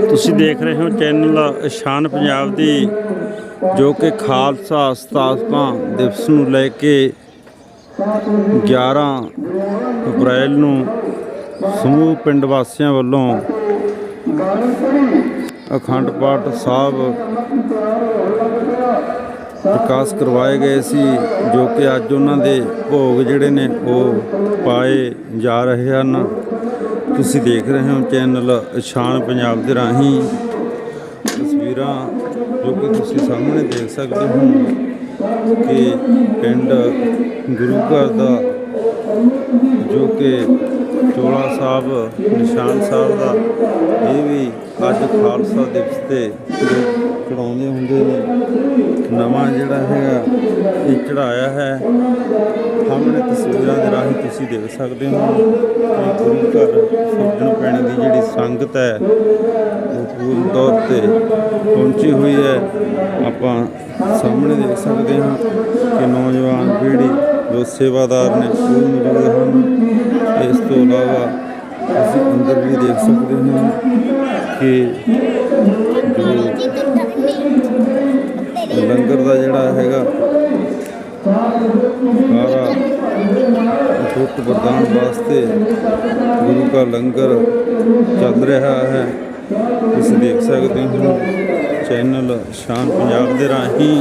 ਤੁਸੀਂ ਦੇਖ ਰਹੇ ਹੋ ਚੈਨਲ ਸ਼ਾਨ ਪੰਜਾਬ ਦੀ, ਜੋ ਕਿ ਖਾਲਸਾ ਸਤਾਸਵਾਂ ਦਿਵਸ ਨੂੰ ਲੈ ਕੇ 11 ਅਪ੍ਰੈਲ ਨੂੰ ਸਮੂਹ ਪਿੰਡ ਵਾਸੀਆਂ ਵੱਲੋਂ ਅਖੰਡ ਪਾਠ ਸਾਹਿਬ ਪ੍ਰਕਾਸ਼ ਕਰਵਾਏ ਗਏ ਸੀ, ਜੋ ਕਿ ਅੱਜ ਉਹਨਾਂ ਦੇ ਭੋਗ ਜਿਹੜੇ ਨੇ ਉਹ ਪਾਏ ਜਾ ਰਹੇ ਹਨ। ਤੁਸੀਂ ਦੇਖ ਰਹੇ ਹੋ ਚੈਨਲ ਸ਼ਾਨ ਪੰਜਾਬ ਦੇ ਰਾਹੀਂ। ਤਸਵੀਰਾਂ ਜੋ ਕਿ ਤੁਸੀਂ ਸਾਹਮਣੇ ਦੇਖ ਸਕਦੇ ਹੋ ਕਿ ਪਿੰਡ ਗੁਰੂ ਘਰ ਦਾ, ਜੋ ਕਿ ਚੋਲਾ ਸਾਹਿਬ, ਨਿਸ਼ਾਨ ਸਾਹਿਬ ਦਾ, ਇਹ ਵੀ ਅੱਜ ਖਾਲਸਾ ਦਿਵਸ ਤੇ ਚੜਾਉਂਦੇ ਹੁੰਦੇ ਨੇ। ਨਵਾਂ ਜਿਹੜਾ ਹੈਗਾ, ਇਹ ਚੜਾਇਆ ਹੈ ਸਾਹਮਣੇ ਤਸਵੀਰਾਂ ਦੇ ਰਾਹੀਂ ਤੁਸੀਂ ਦੇਖ ਸਕਦੇ ਹੋ ਕਿ ਗੁਰੂ ਘਰ ਸੱਜਣ ਪੈਣੀ ਦੀ ਜਿਹੜੀ ਸੰਗਤ ਹੈ, ਉਹ ਪੂਰਨ ਤੌਰ ਤੇ ਪਹੁੰਚੀ ਹੋਈ ਹੈ। ਆਪਾਂ ਸਾਹਮਣੇ ਦੇਖ ਸਕਦੇ ਹਾਂ ਕਿ ਨੌਜਵਾਨ ਪੀੜ੍ਹੀ ਜੋ ਸੇਵਾਦਾਰ ਨੇ ਉਹ ਮੌਜੂਦ ਹਨ। ਇਸ ਤੋਂ ਇਲਾਵਾ ਅਸੀਂ ਅੰਦਰ ਵੀ ਦੇਖ ਸਕਦੇ ਹਾਂ ਕਿ ਜੋ ਲੰਗਰ ਦਾ ਜਿਹੜਾ ਹੈਗਾ ਸਾਰਾ ਅਟੁੱਟ ਵਰਦਾਨ ਵਾਸਤੇ ਗੁਰੂ ਦਾ ਲੰਗਰ ਚੱਲ ਰਿਹਾ ਹੈ। ਤੁਸੀਂ ਦੇਖ ਸਕਦੇ ਹੋ ਚੈਨਲ ਸ਼ਾਨ ਪੰਜਾਬ ਦੇ ਰਾਹੀਂ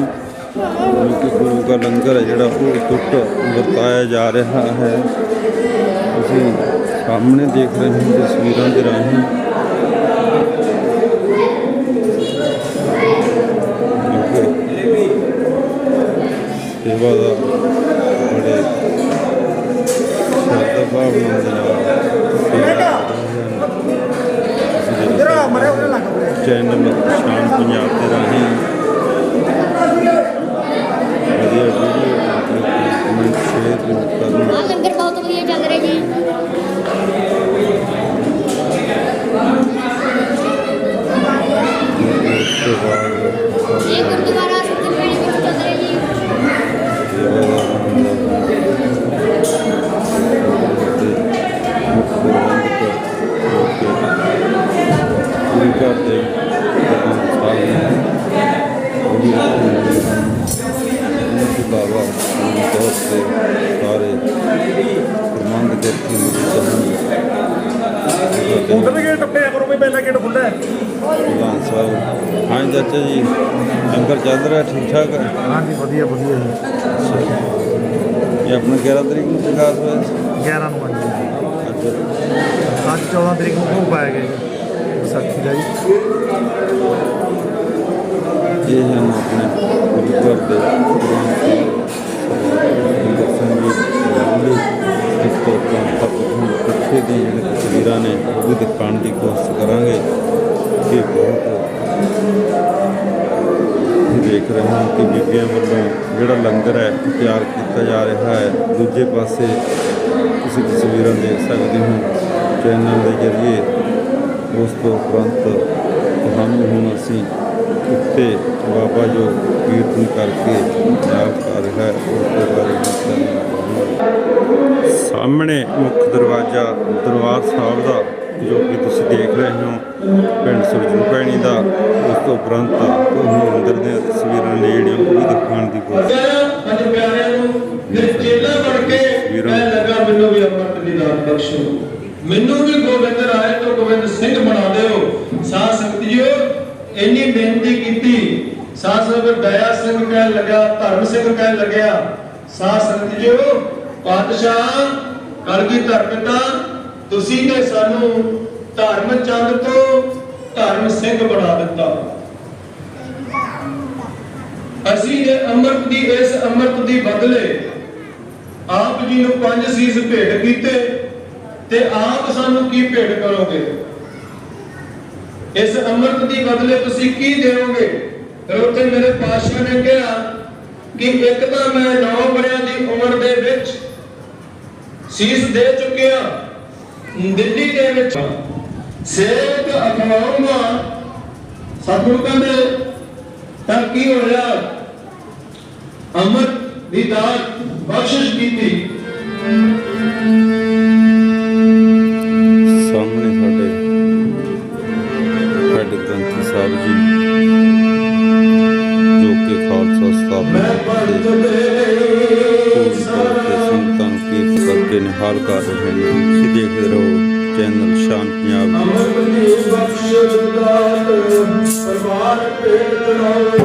ਜੋ ਗੁਰੂ ਦਾ ਲੰਗਰ ਹੈ ਜਿਹੜਾ ਉਹ ਟੁੱਟ ਵਰਤਾਇਆ ਜਾ ਰਿਹਾ ਹੈ। ਤੁਸੀਂ ਸਾਹਮਣੇ ਦੇਖ ਰਹੇ ਹੋ ਤਸਵੀਰਾਂ ਦੇ ਰਾਹੀਂ ਸੇਵਾ ਦਾ ਬੜੇ ਸ਼ਰਧਾ ਭਾਵਨਾ ਦੇ ਨਾਲ। ਚੈਨਲ ਸ਼ਾਨ ਪੰਜਾਬ ਦੇ ਰਾਹੀਂ ਵਧੀਆ ਵੀਡੀਓ ਕਮੈਂਟ ਸ਼ੇਅਰ ਕਰਨਾ। ਆ ਲੰਗਰ ਬਹੁਤ ਵਧੀਆ ਚੱਲ ਰਿਹਾ ਜੀ। ਇਹ ਗੁਰਦੁਆਰਾ ਚਾਚਾ ਜੀ? ਲੰਗਰ ਚੱਲ ਰਿਹਾ ਠੀਕ ਠਾਕ ਹੈ? ਹਾਂਜੀ ਵਧੀਆ ਵਧੀਆ ਜੀ। ਇਹ ਆਪਣਾ 11 ਤਰੀਕ ਨੂੰ ਪ੍ਰਕਾਸ਼ ਹੋਇਆ ਸੀ? 11 ਨੂੰ ਹਾਂਜੀ। ਅੱਜ ਅੱਜ 14 ਤਰੀਕ ਨੂੰ ਭੋਗ ਪਾਇਆ ਗਿਆ ਜੀ ਵਿਸਾਖੀ ਦਾ ਜੀ। ਇਹ ਹਨ ਆਪਣੇ ਗੁਰੂ ਘਰ ਦੇ ਇਸ ਤੋਂ ਆਪਾਂ ਹੁਣ ਪਿੱਛੇ ਦੀ ਜਿਹੜੀ ਤਸਵੀਰਾਂ ਨੇ ਉਹ ਵੀ ਦਿਖਾਉਣ ਦੀ ਕੋਸ਼ਿਸ਼ ਕਰਾਂਗੇ। ਤਿਆਰ ਕੀਤਾ ਜਾ ਰਿਹਾ ਹੈ। ਦੂਜੇ ਪਾਸੇ ਤੁਸੀਂ ਤਸਵੀਰਾਂ ਦੇਖ ਸਕਦੇ ਹੋ। ਚੈਨਲ ਦੇ ਜ਼ਰੀਏ ਉਸ ਤੋਂ ਉਪਰੰਤ ਤੁਹਾਨੂੰ ਹੁਣ ਅਸੀਂ ਉੱਤੇ ਬਾਬਾ ਜੋ ਕੀਰਤਨ ਕਰਕੇ ਯਾਦ ਕਰ ਰਿਹਾ ਹੈ। ਉਸ ਦੇ ਬਾਰੇ ਸਾਹਮਣੇ ਮੁੱਖ ਦਰਵਾਜ਼ਾ ਦਰਬਾਰ ਸਾਹਿਬ ਦਾ, ਜੋ ਕਿ ਤੁਸੀਂ ਦੇਖ ਰਹੇ ਹੋ। ਪਿੰਡ ਸੁਰਜਨ ਪੈਣੀ ਦਾ। ਉਸ ਤੋਂ ਉਪਰੰਤ ਤੁਹਾਨੂੰ ਅੰਦਰ ਦੀਆਂ ਤਸਵੀਰਾਂ ਨੇ ਜਿਹੜੀਆਂ ਉਹ ਵੀ ਦਿਖਾਉਣ ਦੀ ਕੋਸ਼ਿਸ਼ ਦੀ ਮੈਨੂੰ ਵੀ ਗੋਬਿੰਦ ਰਾਏ ਤੋਂ ਗੋਬਿੰਦ ਸਿੰਘ ਬਣਾ ਦਿਓ। ਸਾਧ ਸੰਗਤ ਇੰਨੀ ਬੇਨਤੀ ਕੀਤੀ। ਸਾਧ ਸੰਗਤ ਦਇਆ ਸਿੰਘ ਕਹਿਣ ਲੱਗਾ ਧਰਮ ਸਿੰਘ ਕਹਿਣ ਲੱਗਿਆ। ਸਾਧ ਸੰਗਤ ਪਾਤਸ਼ਾਹ ਕਲਗੀਧਰ ਪਿਤਾ ਤੁਸੀਂ ਨੇ ਸਾਨੂੰ ਧਰਮ ਚੰਦ ਤੋਂ ਧਰਮ ਸਿੰਘ ਬਣਾ ਦਿੱਤਾ। ਅਸੀਂ ਇਹ ਅੰਮ੍ਰਿਤ ਦੀ, ਇਸ ਅੰਮ੍ਰਿਤ ਦੀ ਬਦਲੇ ਆਪ ਜੀ ਨੂੰ ਪੰਜ ਸੀਸ ਭੇਟ ਕੀਤੇ। ਤੇ ਆਪ ਸਾਨੂੰ ਕੀ ਭੇਟ ਕਰੋਗੇ? ਇਸ ਅੰਮ੍ਰਿਤ ਦੀ ਬਦਲੇ ਤੁਸੀਂ ਕੀ ਦੇਵੋਗੇ? ਫਿਰ ਉੱਥੇ ਮੇਰੇ ਪਾਤਸ਼ਾਹ ਨੇ ਕਿਹਾ ਕਿ ਇੱਕ ਤਾਂ ਮੈਂ 9 ਬੜਿਆਂ ਦੀ ਉਮਰ ਦੇ ਵਿੱਚ ਸੀਸ ਦੇ ਚੁੱਕਿਆ, ਦਿੱਲੀ ਦੇ ਵਿੱਚ। ਸੇਵਕ ਅਖਵਾਉਂਗਾ। ਸਤਿਗੁਰੂ ਕਹਿੰਦੇ, ਤਾਂ ਕੀ ਹੋਇਆ? ਅੰਮ੍ਰਿਤ ਦੀ ਦਾਤ ਬਖਸ਼ਿਸ਼ ਕੀਤੀ। ਗੁਰੂ ਸਾਹਿਬ ਜੀ। ਜੋ ਕਿ ਖਾਲਸਾ ਸਥਾਪਨਾ ਕੀਤੀ। ਸੰਤਾਂ ਨੂੰ ਕੀਰਤ ਕਰਕੇ ਨਿਹਾਲ ਕਰ ਰਹੇ ਨੇ। ਤੁਸੀਂ ਦੇਖਦੇ ਰਹੋ ਚੈਨਲ ਸ਼ਾਨ ਪੰਜਾਬ ਅਮਰ ਨੇ ਬਖਸ਼ ਦਾਤ ਪਰਵਾਰ ਪੇਟ ਤਰਾਵੇ